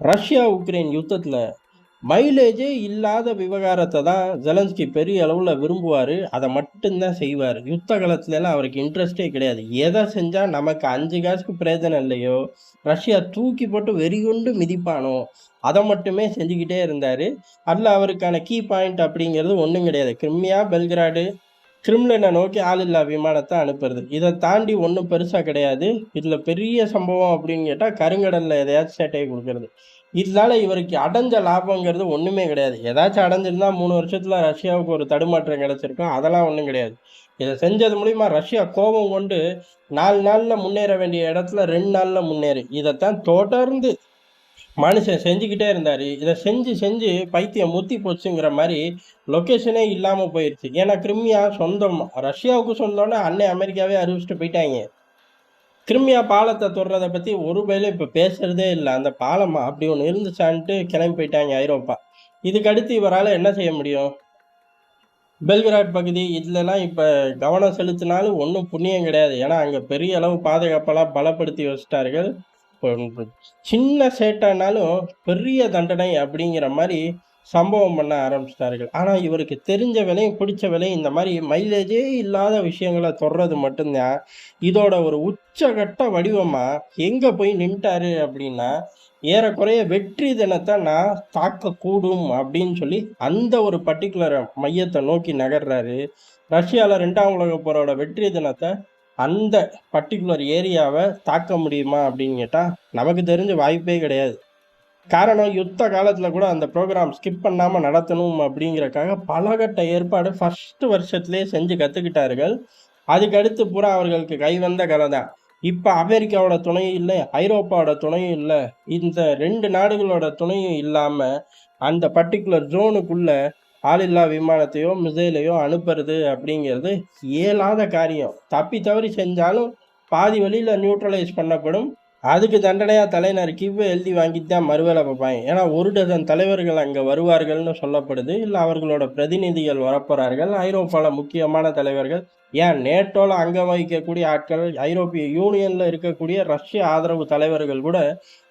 Russia Ukraine யுத்தத்தில் மைலேஜே இல்லாத விவகாரத்தை தான் ஜெலன்ஸ்கி பெரிய அளவில் விரும்புவார். அதை மட்டும்தான் செய்வார். யுத்த காலத்துலலாம் அவருக்கு இன்ட்ரெஸ்டே கிடையாது. எதை செஞ்சால் நமக்கு அஞ்சு காசுக்கு பிரயோஜனம் இல்லையோ? ரஷ்யா தூக்கி போட்டு வெறிகுண்டு மிதிப்பானோ? அதை மட்டுமே செஞ்சுக்கிட்டே இருந்தார். அதில் அவருக்கான கீ பாயிண்ட் அப்படிங்கிறது ஒன்றும் கிடையாது. கிரிமியா பெல்கிராடு கிரிம்லனை நோக்கி ஆளில்லா விமானத்தை அனுப்புறது. இதை தாண்டி ஒன்றும் பெருசாக கிடையாது. இதில் பெரிய சம்பவம் அப்படின்னு கேட்டால் கருங்கடலில் எதையாச்சும் சேட்டையை கொடுக்கறது. இதனால இவருக்கு அடைஞ்ச லாபங்கிறது ஒன்றுமே கிடையாது. ஏதாச்சும் அடைஞ்சிருந்தா மூணு வருஷத்தில் ரஷ்யாவுக்கு ஒரு தடுமாற்றம் கிடச்சிருக்கும். அதெல்லாம் ஒன்றும் கிடையாது. இதை செஞ்சது மூலிமா ரஷ்யா கோபம் கொண்டு நாலு நாளில் முன்னேற வேண்டிய இடத்துல ரெண்டு நாளில் முன்னேறி. இதைத்தான் தொடர்ந்து மனுஷன் செஞ்சுக்கிட்டே இருந்தார். இதை செஞ்சு செஞ்சு பைத்தியம் முத்தி போச்சுங்கிற மாதிரி லொக்கேஷனே இல்லாமல் போயிடுச்சு ஏன்னா கிரிமியா சொந்தம் ரஷ்யாவுக்கு சொந்தம்னு அன்னை அமெரிக்காவே அறிவிச்சிட்டு போயிட்டாங்க. கிரிமியா பாலத்தை தொடுறதை பற்றி ஒரு வேலை இப்போ பேசுறதே இல்லை. அந்த பாலம் அப்படி ஒன்று இருந்துச்சான்ட்டு கிளம்பி போயிட்டாங்க ஐரோப்பா. இதுக்கு அடுத்து இவரால் என்ன செய்ய முடியும்? பெல்கிராட் பகுதி இதுலலாம் இப்போ கவனம் செலுத்தினாலும் ஒன்றும் புண்ணியம் கிடையாது. ஏன்னா அங்கே பெரிய அளவு பாதுகாப்பெல்லாம் பலப்படுத்தி வச்சிட்டார்கள். இப்போ சின்ன சேட்டானாலும் பெரிய தண்டனை அப்படிங்கிற மாதிரி சம்பவம் பண்ண ஆரம்பிச்சிட்டார்கள். ஆனால் இவருக்கு தெரிஞ்ச விலையும் பிடிச்ச விலையும் இந்த மாதிரி மைலேஜே இல்லாத விஷயங்களை தொடர்றது மட்டும்தான். இதோட ஒரு உச்சகட்ட வடிவமாக எங்கே போய் நின்ட்டாரு அப்படின்னா ஏறக்குறைய வெற்றி தினத்தை நான் தாக்கக்கூடும் அப்படின்னு சொல்லி அந்த ஒரு பர்டிகுலர் மையத்தை நோக்கி நகர்றாரு. ரஷ்யாவில் ரெண்டாம் உலக போரோட வெற்றி தினத்தை அந்த பர்டிகுலர் ஏரியாவை தாக்க முடியுமா அப்படின்னு கேட்டால் நமக்கு தெரிஞ்ச வாய்ப்பே கிடையாது. காரணம் யுத்த காலத்தில் கூட அந்த ப்ரோக்ராம் ஸ்கிப் பண்ணாமல் நடத்தணும் அப்படிங்கிறக்காக பலகட்ட ஏற்பாடு ஃபஸ்ட்டு வருஷத்துலேயே செஞ்சு கற்றுக்கிட்டார்கள் அதுக்கடுத்து பூரா அவர்களுக்கு கைவந்த கலை தான். இப்போ அமெரிக்காவோட துணையும் இல்லை ஐரோப்பாவோட துணையும் இல்லை. இந்த ரெண்டு நாடுகளோட துணையும் இல்லாமல் அந்த பர்டிகுலர் ஜோனுக்குள்ளே ஆளில்லா விமானத்தையோ மிசைலையோ அனுப்புறது அப்படிங்கிறது இயலாத காரியம். தப்பி தவறி செஞ்சாலும் பாதி வழியில் நியூட்ரலைஸ் பண்ணப்படும். அதுக்கு தண்டனையாக தலைநர் கிவ்வை எழுதி வாங்கிட்டு தான் மறுவேலை பார்ப்பாங்க. ஏன்னா ஒரு டசன் தலைவர்கள் அங்கே வருவார்கள்னு சொல்லப்படுது. இல்லை அவர்களோட பிரதிநிதிகள் வரப்போகிறார்கள் ஐரோப்பாவில் முக்கியமான தலைவர்கள். ஏன்? நேட்டோவில் அங்கே வகிக்கக்கூடிய ஆட்கள் ஐரோப்பிய யூனியனில் இருக்கக்கூடிய ரஷ்ய ஆதரவு தலைவர்கள் கூட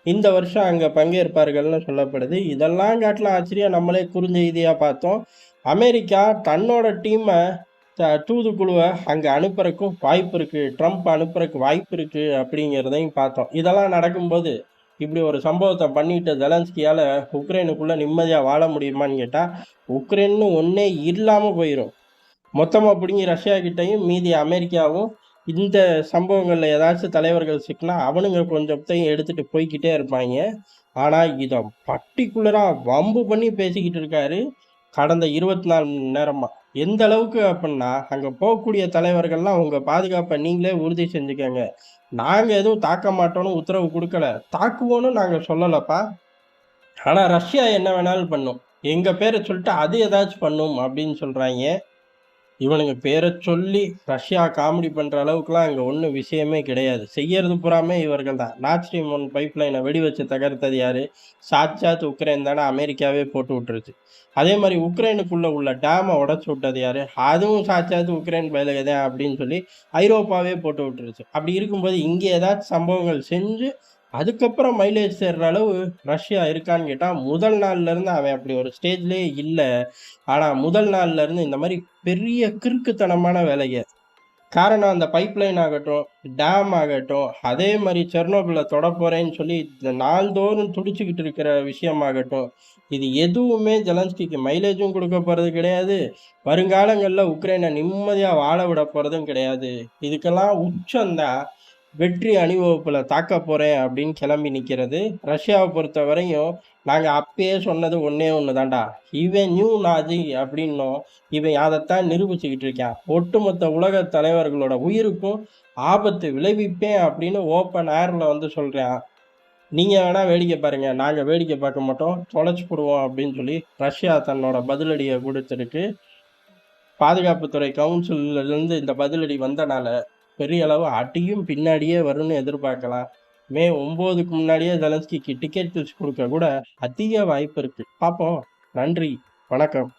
இந்த வருஷம் அங்கே பங்கேற்பார்கள்னு சொல்லப்படுது. இதெல்லாம் காட்டில் ஆச்சரியம். நம்மளே குறுஞ்செய்தியாக பார்த்தோம். அமெரிக்கா தன்னோட டீமை தூதுக்குழுவை அங்கே அனுப்புறக்கும் வாய்ப்பு இருக்குது ட்ரம்ப் அனுப்புறக்கு வாய்ப்பு இருக்குது அப்படிங்கிறதையும் பார்த்தோம். இதெல்லாம் நடக்கும்போது இப்படி ஒரு சம்பவத்தை பண்ணிட்டு ஜெலன்ஸ்கியால் உக்ரைனுக்குள்ளே நிம்மதியாக வாழ முடியுமான்னு கேட்டால் உக்ரைன்னு ஒன்றே இல்லாமல் போயிடும் மொத்தமாக பிடுங்கி ரஷ்யா கிட்டேயும் மீதி அமெரிக்காவும் இந்த சம்பவங்களில் ஏதாச்சும் தலைவர்கள் சிக்கினா அவனுங்க கொஞ்சத்தையும் எடுத்துகிட்டு போய்கிட்டே இருப்பாங்க. ஆனால் இதை பர்டிகுலராக வம்பு பண்ணி பேசிக்கிட்டு இருக்காரு கடந்த இருபத்தி நாலு மணி நேரமாக எந்த அளவுக்கு அப்படின்னா அங்கே போகக்கூடிய தலைவர்கள்லாம் உங்கள் பாதுகாப்பை நீங்களே உறுதி செஞ்சுக்கோங்க. நாங்கள் எதுவும் தாக்க மாட்டோம்னு உத்தரவு கொடுக்கல. தாக்குவோன்னு நாங்கள் சொல்லலப்பா. ஆனால் ரஷ்யா என்ன வேணாலும் பண்ணும். எங்கள் பேரை சொல்லிட்டு அது ஏதாச்சும் பண்ணும் அப்படின்னு சொல்கிறாங்க இவனுங்க பேரை சொல்லி ரஷ்யா காமெடி பண்ணுற அளவுக்குலாம் அங்கே ஒன்றும் விஷயமே கிடையாது. செய்யறது புறாமே இவர்கள் தான். நாட் ஸ்ட்ரீம் ஒன் பைப் லைனை வெடி வச்சு தகர்த்தது யார்? சாட்சாத் உக்ரைன் தானே அமெரிக்காவே போட்டு விட்டுருச்சு. அதே மாதிரி உக்ரைனுக்குள்ளே உள்ள டேமை உடச்சி விட்டது யார்? அதுவும் சாட்சாத் உக்ரைன் பயலுகதான் அப்படின்னு சொல்லி ஐரோப்பாவே போட்டு விட்டுருச்சு. அப்படி இருக்கும்போது இங்கே ஏதாச்சும் சம்பவங்கள் செஞ்சு அதுக்கப்புறம் மைலேஜ் சேர்ற அளவு ரஷ்யா இருக்கான்னு கேட்டால் முதல் நாள்லேருந்து அவன் அப்படி ஒரு ஸ்டேஜ்லேயே இல்லை. ஆனால் முதல் நாள்ல இருந்து இந்த மாதிரி பெரிய கிறுக்குத்தனமான வேலையை காரணம் அந்த பைப்லைன் ஆகட்டும் டேம் ஆகட்டும் அதே மாதிரி செர்னோபிளை தொட போகிறேன்னு சொல்லி இந்த நாள்தோறும் துடிச்சுக்கிட்டு இருக்கிற விஷயமாகட்டும் இது எதுவுமே ஜெலன்ஸ்கிக்கு மைலேஜும் கொடுக்க போகிறது கிடையாது. வருங்காலங்களில் உக்ரைனை நிம்மதியாக வாழ விட போகிறதும் கிடையாது. இதுக்கெல்லாம் உச்சம்தான் வெற்றி அணிவகுப்பில் தாக்க போகிறேன் அப்படின்னு கிளம்பி நிற்கிறது ரஷ்யாவை பொறுத்த வரையும் நாங்கள் அப்பயே சொன்னது ஒன்றே ஒன்று தான்டா இவன் நியூ நாஜி அப்படின்னும் இவன் அதைத்தான் நிரூபிச்சுக்கிட்டு இருக்கான். ஒட்டுமொத்த உலக தலைவர்களோட உயிருக்கும் ஆபத்து விளைவிப்பேன் அப்படின்னு ஓப்பன் ஏரில் வந்து சொல்கிறான் நீங்கள் வேணால் வேடிக்கை பாருங்கள் நாங்கள் வேடிக்கை பார்க்க மாட்டோம். தொலைச்சி போடுவோம் அப்படின்னு சொல்லி ரஷ்யா தன்னோட பதிலடியை கொடுத்துருக்கு. பாதுகாப்புத்துறை கவுன்சிலிருந்து இந்த பதிலடி வந்தனால பெரிய அளவு அடியும் பின்னாடியே வரும்னு எதிர்பார்க்கலாம். மே ஒம்போதுக்கு முன்னாடியே ஜெலன்ஸ்கிக்கு டிக்கெட் கொடுக்க கூட அதிக வாய்ப்பு இருக்கு. பார்ப்போம் நன்றி. வணக்கம்.